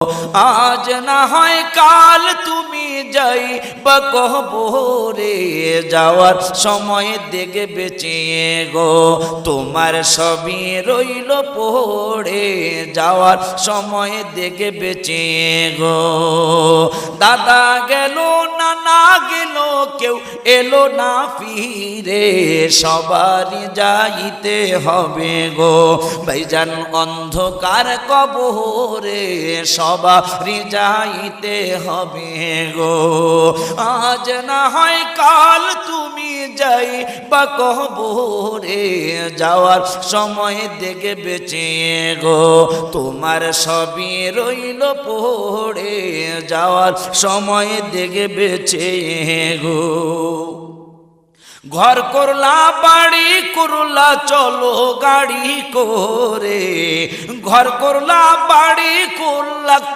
আজ না হয় কাল তুমি যাই বা কহবরে যাওয়ার সময় দেখে বেঁচে গো। তোমার সবই রইল পড়ে যাওয়ার সময় দেখে বেঁচে গো। দাদা গেল না গেল, কেউ এলো না ফিরে। সবার যাইতে হবে গো। ভাইজান অন্ধকার কবরে সবার যাইতে হবে গো। আজ না হয় কাল যাই বা কবরে যাওয়ার সময় দেখে বেঁচে গো, তোমার সবই রইল পড়ে যাওয়ার সময় দেখে বেঁচে গো। ঘর করলা, বাড়ি করলা, চলো গাড়ি করে। ঘর করলা, বাড়ি করলা